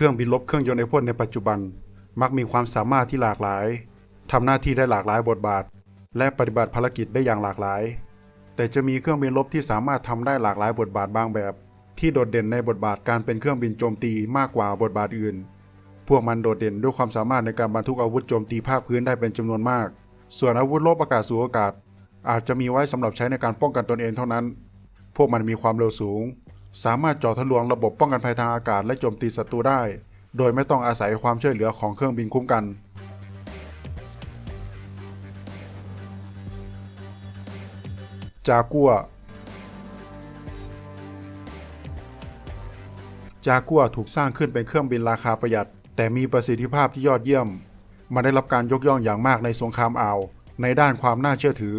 เครื่องบินรบเครื่องยนต์ไอพ่นในปัจจุบัน มักมีความสามารถที่หลากหลายทำหน้าที่ได้หลากหลายบทบาท และปฏิบัติภารกิจได้อย่างหลากหลาย แต่จะมีเครื่องบินรบที่สามารถทำได้หลากหลายบทบาทบางแบบ ที่โดดเด่นในบทบาทการเป็นเครื่องบินโจมตีมากกว่าบทบาทอื่น พวกมันโดดเด่นด้วยความสามารถในการบรรทุกอาวุธโจมตีภาคพื้นได้เป็นจำนวนมาก ส่วนอาวุธรบอากาศสู่อากาศ อาจจะมีไว้สำหรับใช้ในการป้องกันตนเองเท่านั้น พวกมันมีความเร็วสูง สามารถเจาะทะลวงระบบป้องกันภัยทางอากาศและโจมตีศัตรูได้ โดยไม่ต้องอาศัยความช่วยเหลือของเครื่องบินคุ้มกัน จากัว จากัวถูกสร้างขึ้นเป็นเครื่องบินราคาประหยัด แต่มีประสิทธิภาพที่ยอดเยี่ยม มันได้รับการยกย่องอย่างมากในสงครามอ่าว ในด้านความน่าเชื่อถือ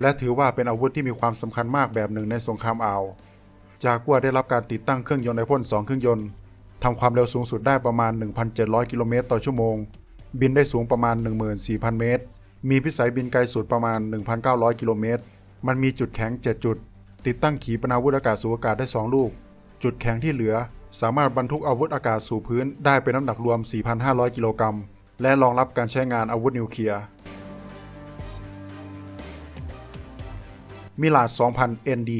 และถือว่าเป็นอาวุธที่มีความสำคัญมากแบบหนึ่งในสงครามอ่าว จากัวได้รับการติดตั้งเครื่องยนต์ไอพ่น2เครื่องยนต์ทำความเร็วสูงสุดได้ประมาณ 1,700 กิโลเมตรต่อชั่วโมง บินได้สูงประมาณ 14,000 เมตร มีพิสัยบินไกลสุดประมาณ 1,900 กิโลเมตร มันมีจุดแข็ง 7 จุด ติดตั้งขีปนาวุธอากาศสู่อากาศได้ 2 ลูก จุดแข็งที่เหลือ สามารถบรรทุกอาวุธอากาศสู่พื้นได้เป็นน้ำหนักรวม 4,500 กิโลกรัม และรองรับการใช้งานอาวุธนิวเคลียร์มิลาด 2,000 ND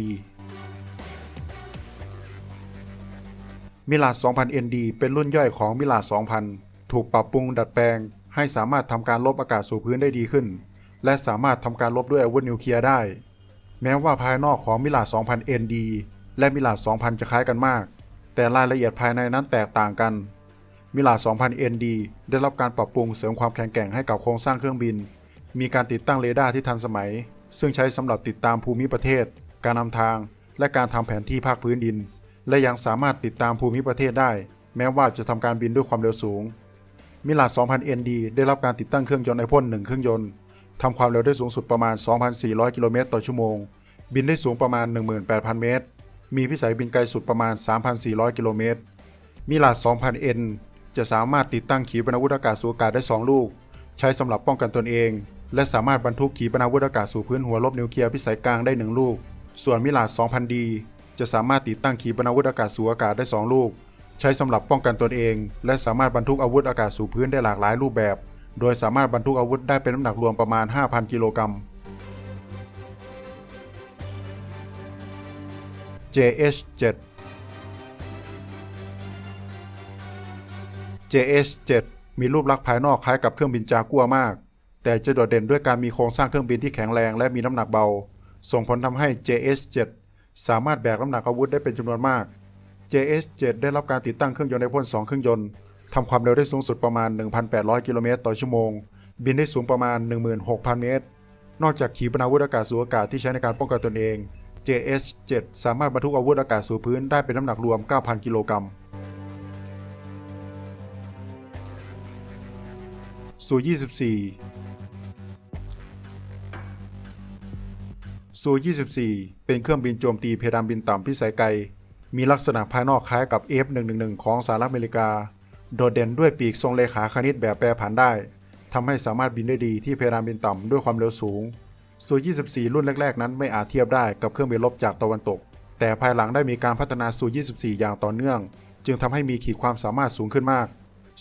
มิลาด 2,000 ND เป็นรุ่นย่อยของมิลาด 2,000 ถูกปรับปรุงดัดแปลง ให้สามารถทำการลบอากาศสู่พื้นได้ดีขึ้น และสามารถทำการลบด้วยอาวุธนิวเคลียร์ได้ แม้ว่าภายนอกของมิลาด 2,000 ND และมิลาด 2,000 จะคล้ายกันมาก แต่รายละเอียดภายในนั้นแตกต่างกันมิลาด 2,000 ND ได้รับการปรับปรุงเสริมความแข็งแกร่งให้กับโครงสร้างเครื่องบิน มีการติดตั้งเรดาร์ที่ทันสมัย ซึ่งใช้สำหรับติดตามภูมิประเทศ การนำทาง และการทำแผนที่ภาคพื้นดิน และยังสามารถติดตามภูมิประเทศได้ แม้ว่าจะทำการบินด้วยความเร็วสูง มิลาด 2,000 ND ได้รับการติดตั้งเครื่องยนต์ไอพ่น1เครื่องยนต์ทำความเร็วได้สูงสุดประมาณ 2,400 กิโลเมตรต่อชั่วโมง บินได้สูงประมาณ 18,000 เมตร มีพิสัยบินไกลสุดประมาณ 3,400 กิโลเมตร มิลาด 2,000N จะสามารถติดตั้งขีปนาวุธอากาศสู่อากาศได้ 2 ลูก ใช้สำหรับป้องกันตนเอง และสามารถบรรทุกขีปนาวุธอากาศสู่พื้นหัวลบนิวเคลียร์พิสัยกลางได้ 1 ลูก ส่วนมิลาด 2,000D จะสามารถติดตั้งขีปนาวุธอากาศสู่อากาศได้ 2 ลูก ใช้สำหรับป้องกันตนเอง และสามารถบรรทุกอาวุธอากาศสู่พื้นได้หลากหลายรูปแบบ โดยสามารถบรรทุกอาวุธได้เป็นน้ำหนักรวมประมาณ 5,000 กิโลกรัม JH7 JH7 มีรูปลักษณ์ภายนอกคล้ายกับเครื่องบินจากัวมาก แต่จะโดดเด่นด้วยการมีโครงสร้างเครื่องบินที่แข็งแรงและมีน้ำหนักเบา ส่งผลทำให้ JH7 สามารถแบกน้ำหนักอาวุธได้เป็นจำนวนมาก JH7 ได้รับการติดตั้งเครื่องยนต์ไอพ่น2เครื่องยนต์ทำความเร็วได้สูงสุดประมาณ 1,800 กิโลเมตรต่อชั่วโมง บินได้สูงประมาณ 16,000 เมตร นอกจากขีปนาวุธอากาศสู่อากาศที่ใช้ในการป้องกันตนเอง JH7 สามารถบรรทุกอาวุธอากาศสู่พื้นได้เป็นน้ำหนักรวม 9,000 กิโลกรัมซู24 ซู24 เป็นเครื่องบินโจมตีเพดานบินต่ำพิสัยไกล มีลักษณะภายนอกคล้ายกับ F111 ของสหรัฐอเมริกา โดดเด่นด้วยปีกทรงเลขาคณิตแบบแปรผันได้ทำให้สามารถบินได้ดีที่เพดานบินต่ำด้วยความเร็วสูงซู24 รุ่นแรก ๆ นั้นไม่อาจเทียบได้กับเครื่องบินรบจากตะวันตก แต่ภายหลังได้มีการพัฒนาซู24 อย่างต่อเนื่อง จึงทำให้มีขีดความสามารถสูงขึ้นมาก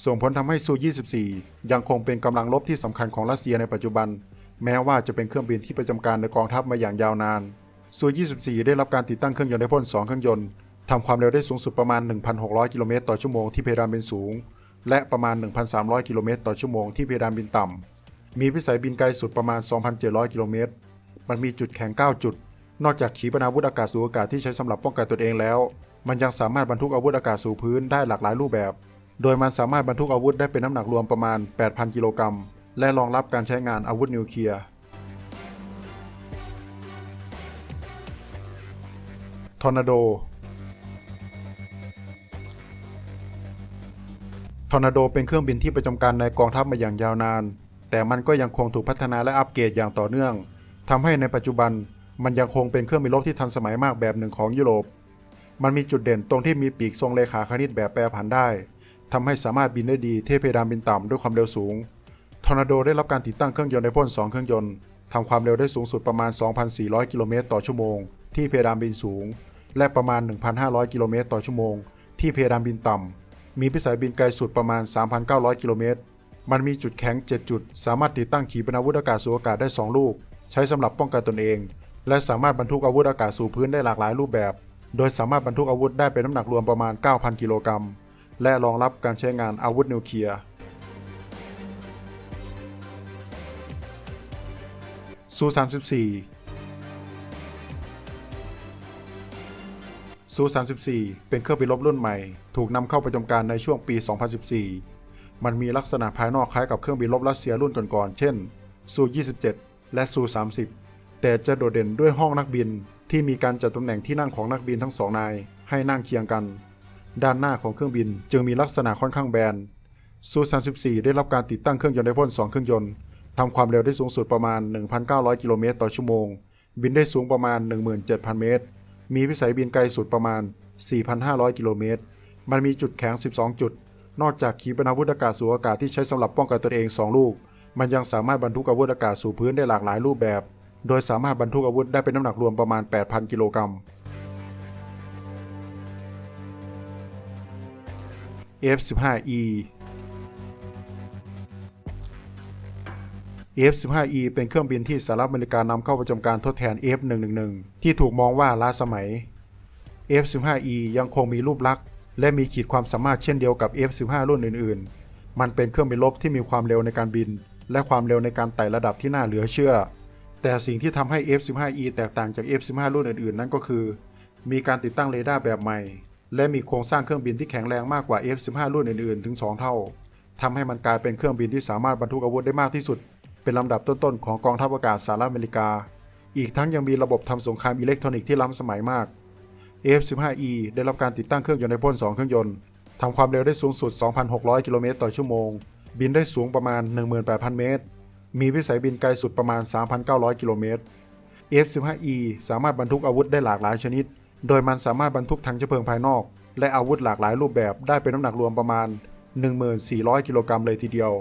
ส่งผลทำให้ซู24 ยังคงเป็นกำลังรบที่สำคัญของรัสเซียในปัจจุบัน แม้ว่าจะเป็นเครื่องบินที่ประจำการในกองทัพมาอย่างยาวนานซู 24 ได้รับการติดตั้งเครื่องยนต์ไอพ่น2เครื่องยนต์ทำความเร็วได้สูงสุดประมาณ 1,600 กิโลเมตรต่อชั่วโมงที่เพดานบินสูง และประมาณ 1,300 กิโลเมตรต่อชั่วโมงที่เพดานบินต่ำ มีพิสัยบินไกลสุดประมาณ 2,700 กิโลเมตร มันมีจุดแข็ง 9 จุด นอกจากขีปนาวุธอากาศสู่อากาศที่ใช้สำหรับป้องกันตนเองแล้ว มันยังสามารถบรรทุกอาวุธอากาศสู่พื้นได้หลากหลายรูปแบบ โดยมันสามารถบรรทุกอาวุธได้เป็นน้ำหนักรวมประมาณ 8,000 กิโลกรัม และรองรับการใช้งานอาวุธนิวเคลียร์ทอร์นาโดทอร์นาโดเป็นเครื่องบินที่ประจำการในกองทัพมาอย่างยาวนาน แต่มันก็ยังคงถูกพัฒนาและอัปเกรดอย่างต่อเนื่องทำให้ในปัจจุบันมันยังคงเป็นเครื่องบินรบที่ทันสมัยมากแบบหนึ่งของยุโรป มันมีจุดเด่นตรงที่มีปีกทรงเลขาคณิตแบบแปรผันได้ทำให้สามารถบินได้ดีเทเพดานบินต่ำด้วยความเร็วสูง อร์นาโดได้รับการติดตั้งเครื่องยนต์ไอพ่น2เครื่องยนต์ทำความเร็วได้สูงสุดประมาณ 2,400 กิโลเมตรต่อชั่วโมง ที่เพดานบินสูง และประมาณ 1,500 กิโลเมตรต่อชั่วโมง ที่เพดานบินต่ำ มีพิสัยบินไกลสุดประมาณ 3,900 กิโลเมตร มันมีจุดแข็ง 7 จุด สามารถติดตั้งขีปนาวุธอากาศสู่อากาศได้ 2 ลูก ใช้สำหรับป้องกันตนเอง และสามารถบรรทุกอาวุธอากาศสู่พื้นได้หลากหลายรูปแบบ โดยสามารถบรรทุกอาวุธได้เป็นน้ำหนักรวมประมาณ 9,000 กิโลกรัม และรองรับการใช้งานอาวุธนิวเคลียร์ ซู34ซู34 เป็นเครื่องบินรบรุ่นใหม่ ถูกนำเข้าประจำการในช่วงปี 2014 มันมีลักษณะภายนอกคล้ายกับเครื่องบินรบรัสเซียรุ่นก่อนๆ เช่นซู27 และซู30 แต่จะโดดเด่นด้วยห้องนักบินที่มีการจัดตำแหน่งที่นั่งของนักบินทั้งสองนายให้นั่งเคียงกัน ด้านหน้าของเครื่องบินจึงมีลักษณะค่อนข้างแบนซู34 ได้รับการติดตั้งเครื่องยนต์ไดพ่น2เครื่องยนต์ ทำความเร็วได้สูงสุดประมาณ 1,900 กิโลเมตรต่อชั่วโมง บินได้สูงประมาณ 17,000 เมตร มีวิสัยบินไกลสุดประมาณ 4,500 กิโลเมตร มันมีจุดแข็ง 12 จุด นอกจากขีปนาวุธอากาศสู่อากาศที่ใช้สำหรับป้องกันตนเอง 2 ลูก มันยังสามารถบรรทุกอาวุธอากาศสู่พื้นได้หลากหลายรูปแบบ โดยสามารถบรรทุกอาวุธได้เป็นน้ำหนักรวมประมาณ 8,000 กิโลกรัม F-15E F-15E เป็นเครื่องบินที่สหรัฐอเมริกานำเข้าประจำการทดแทน F-111 ที่ถูกมองว่าล้าสมัย F-15E ยังคงมีรูปลักษณ์และมีขีดความสามารถเช่นเดียวกับ F-15 รุ่นอื่น ๆ มันเป็นเครื่องบินรบที่มีความเร็วในการบิน และความเร็วในการไต่ระดับที่น่าเหลือเชื่อ แต่สิ่งที่ทำให้ F-15E แตกต่างจาก F-15 รุ่นอื่น ๆ นั่นก็คือ มีการติดตั้งเรดาร์แบบใหม่ และมีโครงสร้างเครื่องบินที่แข็งแรงมากกว่า F-15 รุ่นอื่น ๆ ถึง 2 เท่าทำให้มันกลายเป็นเครื่องบินที่สามารถบรรทุกอาวุธได้มากที่สุด เป็นลำดับต้นๆของกองทัพอากาศสหรัฐอเมริกา อีกทั้งยังมีระบบทำสงครามอิเล็กทรอนิกส์ที่ล้ำสมัยมาก F-15E ได้รับการติดตั้งเครื่องยนต์ไดพ่น2เครื่องยนต์ทำความเร็วได้สูงสุด 2,600 กิโลเมตรต่อชั่วโมง บินได้สูงประมาณ 18,000 เมตร มีวิสัยบินไกลสุดประมาณ 3,900 กิโลเมตร F-15E สามารถบรรทุกอาวุธได้หลากหลายชนิด โดยมันสามารถบรรทุกถังเชื้อเพลิงภายนอก และอาวุธหลากหลายรูปแบบได้เป็นน้ำหนักรวมประมาณ 1400 กิโลกรัมเลยทีเดียว